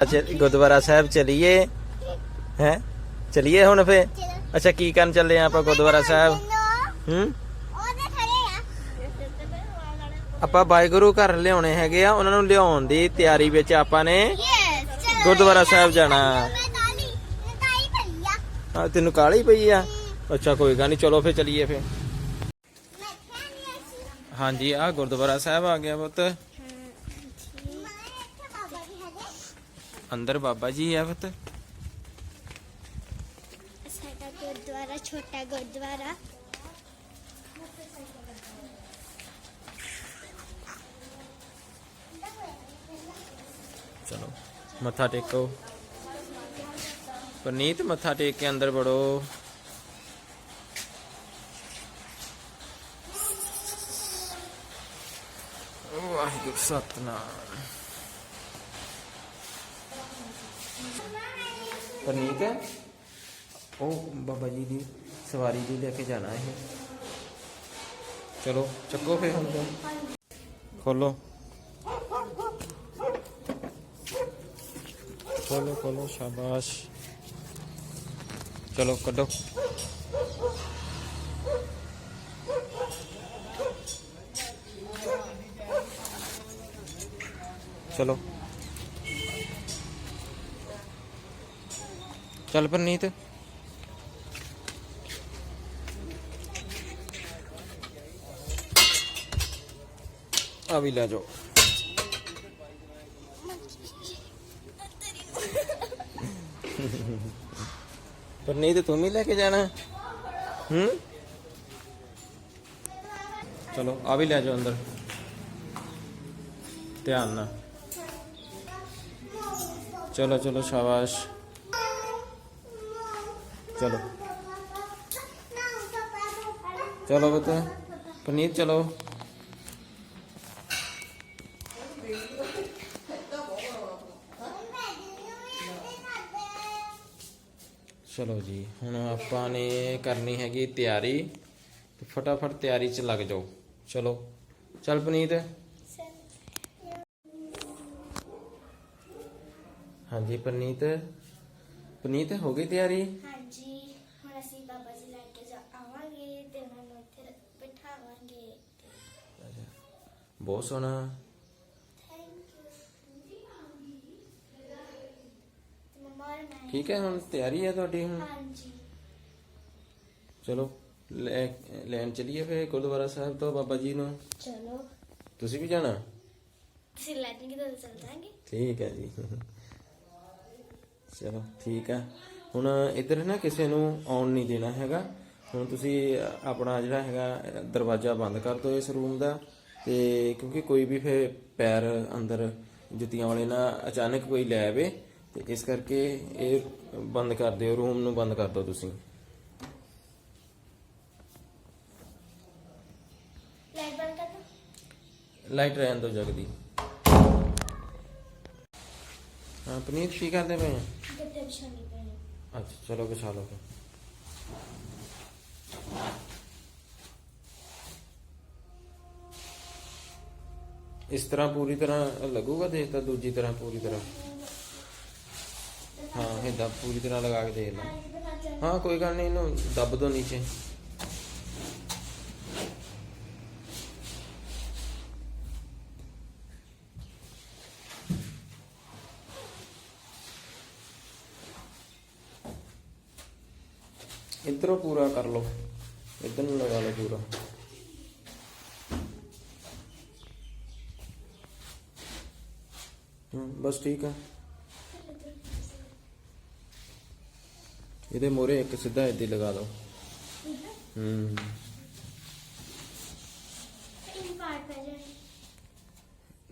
ਅੱਛਾ, ਗੁਰਦੁਆਰਾ ਸਾਹਿਬ ਚਲੀਏ, ਹੈ? ਚਲੀਏ ਹੁਣ ਫੇ ਅੱਛਾ, ਕੀ ਕਰਨ ਚੱਲੇ ਆ ਆਪਾਂ ਗੁਰਦੁਆਰਾ ਸਾਹਿਬ? ਹੂੰ? ਆਪਾਂ ਵਾਹਿਗੁਰੂ ਘਰ ਲਿਆਉਣੇ ਹੈਗੇ ਆ, ਉਹਨਾਂ ਨੂੰ ਲਿਆਉਣ ਦੀ ਤਿਆਰੀ ਵਿੱਚ ਆਪਾਂ ਨੇ ਗੁਰਦੁਆਰਾ ਸਾਹਿਬ ਜਾਣਾ। ਆ ਤੈਨੂੰ ਕਾਲੀ ਪਈ ਆ? ਅੱਛਾ, ਕੋਈ ਗੱਲ ਨਹੀਂ ਚਲੋ ਫੇ ਚਲੀਏ ਫੇ ਹਾਂਜੀ ਆ ਗੁਰਦੁਆਰਾ ਸਾਹਿਬ ਆ ਗਿਆ ਪੁੱਤ ਮੈਂ ਇੱਥੇ ਬਾਬਾ ਜੀ ਹੈਗੇ ਅੰਦਰ ਬਾਬਾ ਜੀ ਆ ਪੁੱਤ ਸਾਡਾ ਗੁਰਦੁਆਰਾ ਛੋਟਾ ਗੁਰਦੁਆਰਾ ਚਲੋ ਮੱਥਾ ਟੇਕੋ ਪਰਨੀਤ ਮੱਥਾ ਟੇਕ ਕੇ ਅੰਦਰ ਵੜੋ ਵਾਹਿਗੁਰੂ ਸਤਨਾਮ ਪਰਨੀਤ ਉਹ ਬਾਬਾ ਜੀ ਦੀ ਸਵਾਰੀ ਦੀ ਲੈ ਕੇ ਜਾਣਾ ਹੈ ਚਲੋ ਚੱਕੋ ਫੇ ਹੁਣ ਖੋਲੋ ਖੋਲੋ ਖੋਲੋ ਸ਼ਾਬਾਸ਼ ਚਲੋ ਕੱਢੋ ਚਲੋ ਚੱਲ ਪਰਨੀਤ ਆ ਵੀ ਲੈ ਜਾਓ ਪਰਨੀਤ ਤੂੰ ਵੀ ਲੈ ਕੇ ਜਾਣਾ ਹੂੰ ਚਲੋ ਆ ਵੀ ਲੈ ਜਾਓ ਅੰਦਰ ਧਿਆਨ ਨਾਲ ਚਲੋ ਚਲੋ ਸ਼ਾਬਾਸ਼ ਚਲੋ। ਚਲੋ ਬਤਾ ਪਰਨੀਤ ਚਲੋ। ਚਲੋ ਜੀ, ਹੁਣ ਆਪਾਂ ਨੇ ਕਰਨੀ ਹੈਗੀ ਤਿਆਰੀ। ਤੇ ਫਟਾਫਟ ਤਿਆਰੀ 'ਚ ਲੱਗ ਜਾਓ। ਚਲੋ। ਚੱਲ ਪਨੀਤ ਹਾਂਜੀ, ਪਨੀਤ। ਪਨੀਤ, ਹੋ ਗਈ ਤਿਆਰੀ ਹਾਂਜੀ ਹੁਣ ਅਸੀਂ ਬਾਬਾ ਜੀ ਲੈ ਕੇ ਜਾ ਆਵਾਂਗੇ ਤੇ ਉਹਨਾਂ ਨੂੰ ਇੱਥੇ ਬਿਠਾਵਾਂਗੇ ਬਹੁਤ ਸੋਹਣਾ ਠੀਕ ਹੈ ਹੁਣ ਤਿਆਰੀ ਹੈ ਤੁਹਾਡੀ ਹੁਣ ਹਾਂਜੀ ਚਲੋ ਲੈਣ ਚਲੀਏ ਫਿਰ ਗੁਰਦੁਆਰਾ ਸਾਹਿਬ ਤੋਂ ਬਾਬਾ ਜੀ ਨੂੰ ਚਲੋ ਤੁਸੀਂ ਵੀ ਜਾਣਾ ਤੁਸੀਂ ਲੈਟਿੰਗ ਤੋਂ ਚੱਲ ਜਾਾਂਗੇ ਠੀਕ ਹੈ ਜੀ ਚਲੋ ਠੀਕ ਹੈ ਹੁਣ ਇੱਧਰ ਨਾ ਕਿਸੇ ਨੂੰ ਆਉਣ ਨਹੀਂ ਦੇਣਾ ਹੈਗਾ ਹੁਣ ਤੁਸੀਂ ਆਪਣਾ ਜਿਹੜਾ ਹੈਗਾ ਦਰਵਾਜ਼ਾ ਬੰਦ ਕਰ ਦਿਓ ਇਸ ਰੂਮ ਦਾ ਤੇ ਕਿਉਂਕਿ ਕੋਈ ਵੀ ਫੇ ਪੈਰ ਅੰਦਰ ਜੁੱਤੀਆਂ ਵਾਲੇ ਨਾ ਅਚਾਨਕ ਕੋਈ ਲੈ ਆਵੇ ਤੇ ਇਸ ਕਰਕੇ ਇਹ ਬੰਦ ਕਰ ਦਿਓ ਰੂਮ ਨੂੰ ਬੰਦ ਕਰ ਦਿਓ ਤੁਸੀਂ। ਲਾਈਟ ਬੰਦ ਕਰ ਲਾਈਟ ਰਹਿਣ ਦਿਓ ਜਗਦੀ ਹਾਂ ਪਨੀਤ ਕੀ ਕਰਦੇ ਪਏ ਆ ਅੱਛਾ ਚਲੋ ਵਿਛਾ ਲਓ ਇਸ ਤਰ੍ਹਾਂ ਪੂਰੀ ਤਰ੍ਹਾਂ ਲੱਗੂਗਾ ਦੇਖ ਤਾਂ ਦੂਜੀ ਤਰ੍ਹਾਂ ਪੂਰੀ ਤਰ੍ਹਾਂ। ਹਾਂ, ਇਹਦਾ ਪੂਰੀ ਤਰ੍ਹਾਂ ਲਗਾ ਕੇ ਦੇਖ ਲੈ। ਹਾਂ, ਕੋਈ ਗੱਲ ਨਹੀਂ, ਇਹਨੂੰ ਦੱਬ ਦੋ ਨੀਚੇ। ਇਧਰੋਂ ਪੂਰਾ ਕਰ ਲਓ। ਇਧਰ ਨੂੰ ਲਗਾ ਲਓ ਪੂਰਾ ਹੂੰ ਬਸ ਠੀਕ ਆ। ਇਹਦੇ ਮੋਰੇ ਇੱਕ ਸਿੱਧਾ ਇੱਦੀ ਲਗਾ ਦਿਓ ਹੂੰ।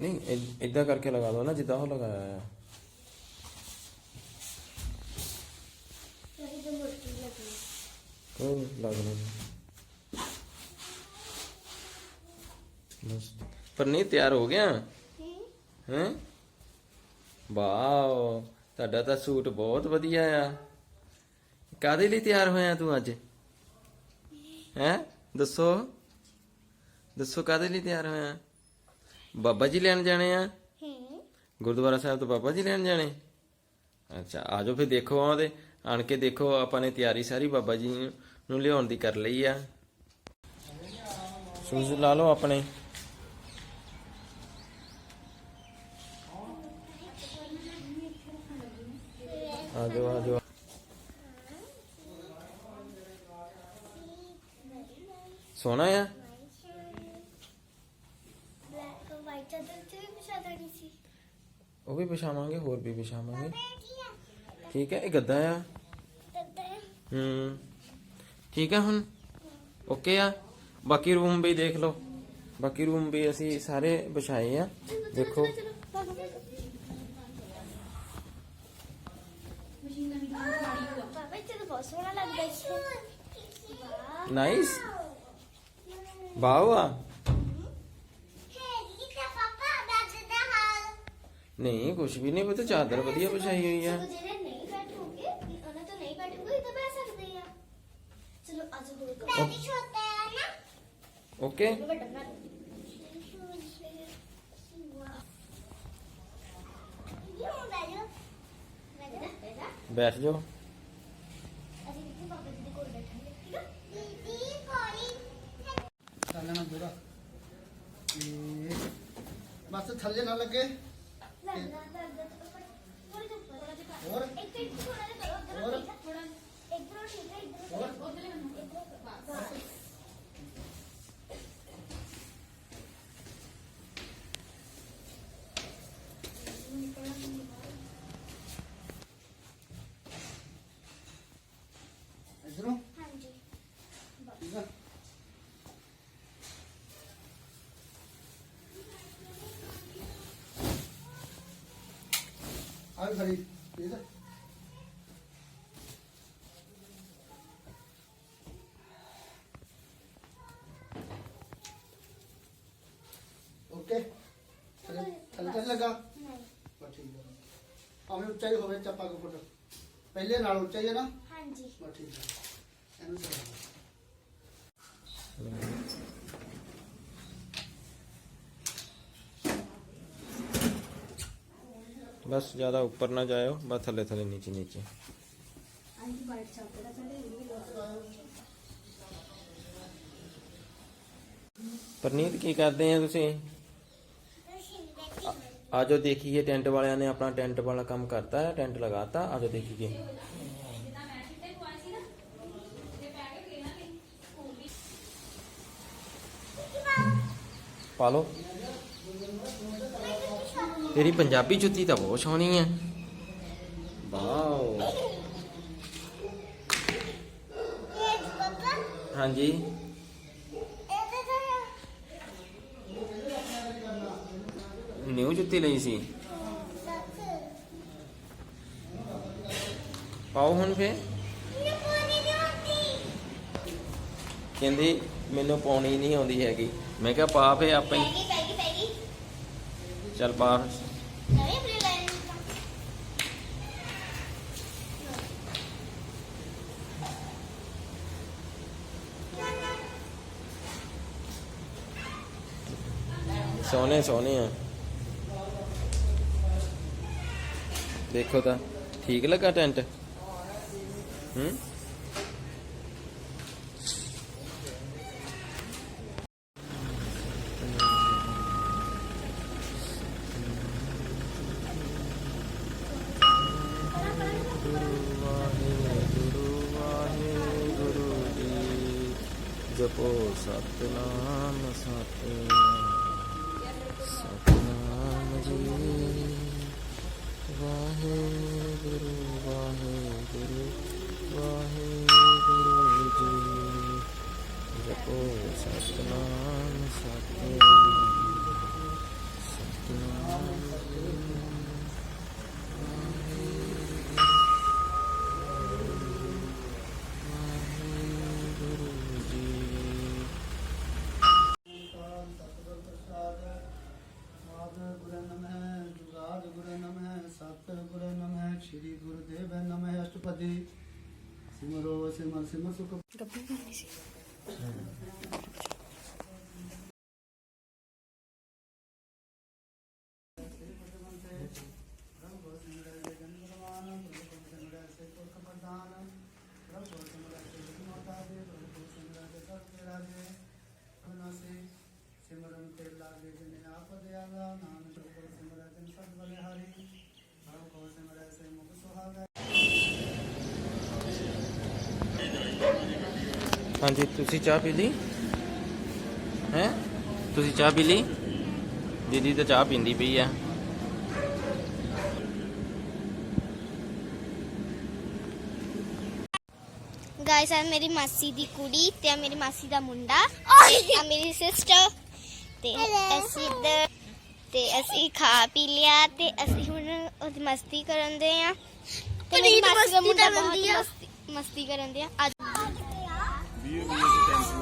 ਨਹੀਂ ਇਦਾਂ ਕਰਕੇ ਲਗਾ ਦਿਓ ਨਾ ਜਿੱਦਾਂ ਉਹ ਲਗਾਇਆ ਆ ਕੋਈ ਲੱਗਣਾ ਬਸ। ਪਰ ਨਹੀਂ ਤਿਆਰ ਹੋ ਗਿਆ? ਹੈਂ? ਵਾਓ ਤੁਹਾਡਾ ਤਾਂ ਸੂਟ ਬਹੁਤ ਵਧੀਆ ਆ। ਕਾਦੇ ਲਈ ਤਿਆਰ ਹੋਇਆ ਤੂੰ ਅੱਜ? ਹੈਂ? ਦੱਸੋ। ਦੱਸੋ ਕਾਦੇ ਲਈ ਤਿਆਰ ਹੋਇਆ? ਬਾਬਾ ਜੀ ਲੈਣ ਜਾਣੇ ਆ? ਹੂੰ। ਗੁਰਦੁਆਰਾ ਸਾਹਿਬ ਤੋਂ ਬਾਬਾ ਜੀ ਲੈਣ ਜਾਣੇ? ਅੱਛਾ ਆਜੋ ਫਿਰ ਦੇਖੋ ਆਉਂਦੇ ਆਣ ਕੇ ਦੇਖੋ ਆਪਾਂ ਨੇ ਤਿਆਰੀ ਸਾਰੀ ਬਾਬਾ ਜੀ ਨੂੰ ਲਿਆਉਣ ਦੀ ਕਰ ਲਈ ਆ। ਸ਼ੂਜ਼ ਲਾ ਲਓ ਆਪਣੇ। ਆਜੋ ਆਜੋ ਸੋਹਣਾ ਆ ਬਲੈਕ ਵਾਈਟ ਚਾਦਰ ਤੇ ਵੀ ਵਿਛਾ ਦੇਣੀ ਸੀ ਉਹ ਵੀ ਵਿਛਾਵਾਂਗੇ ਹੋਰ ਵੀ ਵਿਛਾਵਾਂਗੇ ਕੀ ਆ ਠੀਕ ਹੈ ਇਹ ਗੱਦਾ ਆ ਤੱਤੇ ਹੂੰ ਠੀਕ ਹੈ ਹੁਣ ਓਕੇ ਆ ਬਾਕੀ ਰੂਮ ਵੀ ਦੇਖ ਲਓ ਬਾਕੀ ਰੂਮ ਵੀ ਅਸੀਂ ਸਾਰੇ ਵਿਛਾਏ ਆ ਦੇਖੋ ਤਾਂ ਬਹੁਤ ਸੋਹਣਾ ਲੱਗਦਾ ਇੱਥੇ। ਵਾਹ। ਨਾਈਸ ਦਾ ਹਾਲ। ਨਹੀਂ ਕੁਝ ਵੀ ਨਹੀਂ ਉਹ ਤਾਂ ਚਾਦਰ ਵਧੀਆ ਵਿਛਾਈ ਹੋਈ ਆ। ਜਿਹੜੇ ਨਹੀਂ ਬੈਠੋਗੇ ਉਹਨਾਂ ਤੋਂ ਨਹੀਂ ਬੈਠੋਗੇ ਤਾਂ ਬੈਠ ਸਕਦੇ ਆ। ਚਲੋ ਅੱਜ ਦੋ ਦੋ ਬੈਠੀ ਛੋਟਾ ਹੈ ਨਾ। ਓਕੇ। ਵੱਡਾ ਬਣਾ ਬੈਜਾ ਬੈਠ ਜਾਓ ਅਸੀਂ ਕਿਤੇ ਪਾਪਾ ਜੀ ਦੇ ਕੋਲ ਬੈਠਾਂਗੇ ਠੀਕ ਆ ਦੀਦੀ ਕੋਲੀ ਚੱਲਣਾ ਜੋਰਾ ਬਸ ਥੱਲੇ ਨਾ ਲੱਗੇ। ਹੋਰ? ਹੋਰ? ਹੋਰ? ਉਧਰੋਂ ਇਧਰੋਂ ਬਸ ਇਧਰੋਂ ਹਾਂਜੀ ਠੀਕ ਆ ਆ ਵੀ ਖੜੀ ਠੀਕ ਆ ਓਕੇ। ਥੱਲੇ ਥੱਲੇ ਤਾਂ ਨੀ ਲੱਗਾ? ਨਹੀਂ। ਬਸ ਠੀਕ ਆ। ਆਵੇਂ ਉੱਚਾ ਹੀ ਹੋਵੇ ਚੱਪਾ ਕੋ ਫੁੱਟ ਪਹਿਲੇ ਨਾਲ ਉੱਚਾ ਹੀ ਹੈ ਨਾ? ਹਾਂਜੀ। ਬਸ ਠੀਕ ਆ। ਇਹਨੂੰ ਚਲਾ ਬਸ ਜ਼ਿਆਦਾ ਉੱਪਰ ਨਾ ਜਾਇਓ ਬਸ ਥੱਲੇ ਥੱਲੇ ਨੀਚੇ ਨੀਚੇ ਹਾਂਜੀ ਬਾਈਟ ਚੱਲਦਾ ਸਾਡੇ ਪਰਨੀਤ ਕੀ ਕਰਦੇ ਆ ਤੁਸੀਂ ਆਜੋ ਦੇਖੀਏ ਟੈਂਟ ਵਾਲਿਆਂ ਨੇ ਆਪਣਾ ਟੈਂਟ ਵਾਲਾ ਕੰਮ ਕਰਤਾ ਹੈ ਟੈਂਟ ਲਗਾਤਾ ਆਜੋ ਦੇਖੀਏ ਪਾ ਲਓ ਤੇਰੀ ਪੰਜਾਬੀ ਜੁੱਤੀ ਤਾਂ ਬਹੁਤ ਸੋਹਣੀ ਹੈ ਵਾਓ। ਹਾਂਜੀ। ਨਿਊ ਜੁੱਤੀ ਲਈ ਸੀ। ਪਾਓ ਹੁਣ ਫੇ ਕਹਿੰਦੀ ਮੈਨੂੰ ਪਾਉਣੀ ਨਹੀਂ ਆਉਂਦੀ ਹੈਗੀ। ਮੈਂ ਕਿਹਾ ਪਾ ਫੇ ਆਪਾਂ। ਚੱਲ ਪਾ। ਸੋਹਣੇ ਸੋਹਣੇ ਆ। ਦੇਖੋ ਤਾਂ, ਠੀਕ ਲੱਗਾ ਟੈਂਟ? ਹੂੰ? ਵਾਹਿਗੁਰੂ ਵਾਹਿਗੁਰੂ ਜੀ, ਜਪੋ Satnam Satnam Simarati. Simaro, Simar, Simar, Suka. ਹਾਂਜੀ ਤੁਸੀਂ ਚਾਹ ਪੀ ਲਈ? ਹੈ? ਤੁਸੀਂ ਚਾਹ ਪੀ ਲਈ? ਦੀਦੀ ਤਾਂ ਚਾਹ ਪੀਂਦੀ ਪਈ ਆ। ਗਾਇਸ ਆ ਮੇਰੀ ਮਾਸੀ ਦੀ ਕੁੜੀ ਤੇ ਆ ਮੇਰੀ ਮਾਸੀ ਦਾ ਮੁੰਡਾ। ਆ ਮੇਰੀ ਸਿਸਟਰ ਤੇ ਅਸੀਂ ਇੱਧਰ ਤੇ ਅਸੀਂ ਖਾ ਪੀ ਲਿਆ ਤੇ ਅਸੀਂ ਹੁਣ ਉਹਦੀ ਮਸਤੀ ਕਰਨ ਦੇ ਆ। ਤੇ ਮੇਰੀ ਮਾਸੀ ਦਾ ਮੁੰਡਾ ਬਹੁਤ ਮਸਤੀ ਮਸਤੀ ਕਰਨ ਦੇ ਆ। ਅੱਜ